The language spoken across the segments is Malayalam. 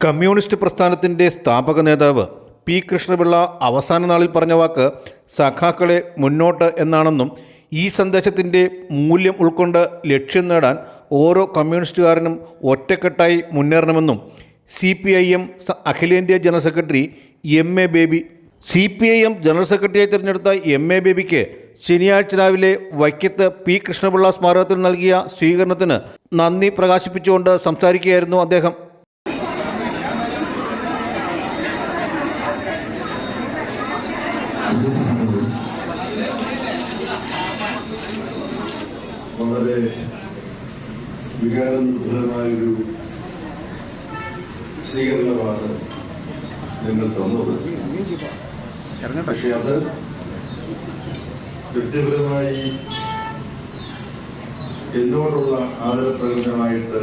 കമ്മ്യൂണിസ്റ്റ് പ്രസ്ഥാനത്തിന്റെ സ്ഥാപക നേതാവ് പി കൃഷ്ണപിള്ള അവസാന നാളിൽ പറഞ്ഞ വാക്ക് സഖാക്കളെ മുന്നോട്ട് എന്നാണെന്നും ഈ സന്ദേശത്തിന്റെ മൂല്യം ഉൾക്കൊണ്ട് ലക്ഷ്യം നേടാൻ ഓരോ കമ്മ്യൂണിസ്റ്റുകാരനും ഒറ്റക്കെട്ടായി മുന്നേറണമെന്നും സി പി ഐ എം അഖിലേന്ത്യാ general secretary M A Baby C P I M general സെക്രട്ടറിയായി തിരഞ്ഞെടുത്ത എം എ ബേബിക്ക് ശനിയാഴ്ച രാവിലെ വൈക്കത്ത് പി കൃഷ്ണപിള്ള സ്മാരകത്തിൽ നൽകിയ സ്വീകരണത്തിന് നന്ദി പ്രകാശിപ്പിച്ചുകൊണ്ട് സംസാരിക്കുകയായിരുന്നു അദ്ദേഹം. വളരെ വികാരനിർഭരമായൊരു സ്വീകരണമാണ് നിങ്ങൾ തന്നത്. പക്ഷെ അത് വ്യക്തിപരമായി എന്നോടുള്ള ആദരപ്രകടനമായിട്ട്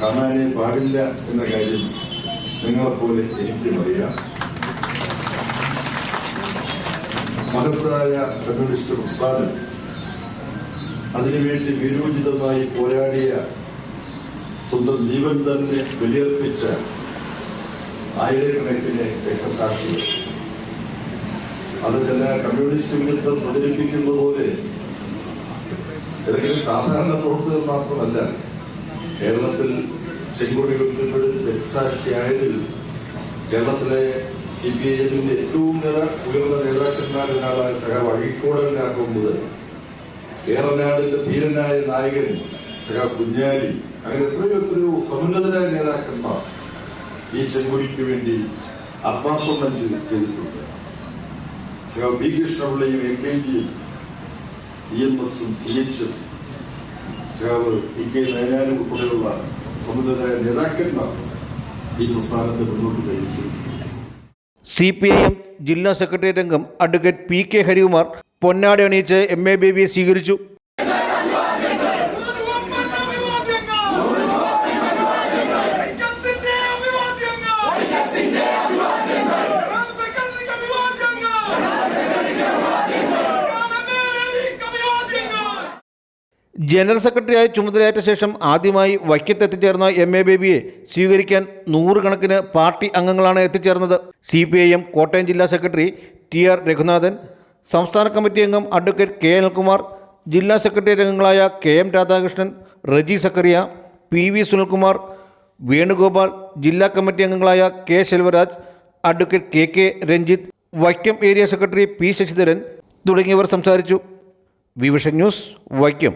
കാണാനേ പാടില്ല എന്ന കാര്യം നിങ്ങളെപ്പോലെ എനിക്കും അറിയാം. മഹത്തായ കമ്മ്യൂണിസ്റ്റ് പ്രസ്ഥാനം അതിനുവേണ്ടി വിരോചിതമായി പോരാടിയ സ്വന്തം ജീവൻ തന്നെ ബലിയർപ്പിച്ച ആയിരക്കണക്കിന് രക്തസാക്ഷികൾ. അത് ചില കമ്മ്യൂണിസ്റ്റ് വിരുദ്ധം പ്രചരിപ്പിക്കുന്ന പോലെ ഏതെങ്കിലും സാധാരണ പ്രവർത്തകർ മാത്രമല്ല കേരളത്തിൽ ചെങ്കോടി ഉയർത്തപ്പെടുത്തി രക്തസാക്ഷിയായതിൽ കേരളത്തിലെ സി പി ഐ എമ്മിന്റെ ഏറ്റവും ഉയർന്ന നേതാക്കന്മാരിൽ സഹ വഴിക്കോടൻ മുതൽ ഏറനാടിന്റെ ധീരനായ നായകൻ സഹ കുഞ്ഞാലി അങ്ങനെ എത്രയോ എത്രയോ സമുന്നതരായ നേതാക്കന്മാർ ഈ ചെങ്കുടിക്ക് വേണ്ടി ആത്മാർപ്പണം ചെയ്തിട്ടുണ്ട്. ബി കൃഷ്ണപിള്ളയും എ കെ ജിയും ഇ എം എസും സി എച്ചും സഖാവ് ഇ കെ നയനാനും ഉൾപ്പെടെയുള്ള സമുന്നതരായ നേതാക്കന്മാർ ഈ പ്രസ്ഥാനത്തെ മുന്നോട്ട് നയിച്ചു സി പി ഐ എം ജില്ലാ സെക്രട്ടേറിയറ്റ് അംഗം അഡ്വക്കേറ്റ് പി കെ ഹരികുമാർ പൊന്നാടി അണിയിച്ച് എം എ ബേബിയെ സ്വീകരിച്ചു. ജനറൽ സെക്രട്ടറിയായി ചുമതലയേറ്റ ശേഷം ആദ്യമായി വൈക്കത്ത് എത്തിച്ചേർന്ന എം എ ബേബിയെ സ്വീകരിക്കാൻ നൂറുകണക്കിന് പാർട്ടി അംഗങ്ങളാണ് എത്തിച്ചേർന്നത്. C P I M Kottayam ജില്ലാ സെക്രട്ടറി ടി ആർ രഘുനാഥൻ സംസ്ഥാന കമ്മിറ്റി അംഗം അഡ്വക്കേറ്റ് കെ അനിൽകുമാർ ജില്ലാ സെക്രട്ടറി അംഗങ്ങളായ K M Radhakrishnan Reji Zacharia P V Sunilkumar Venugopal ജില്ലാ കമ്മിറ്റി അംഗങ്ങളായ K Selvaraj advocate K K Ranjith Vaikom area secretary P Sasidharan തുടങ്ങിയവർ സംസാരിച്ചു. വിവിഷൻ ന്യൂസ് വൈക്കം.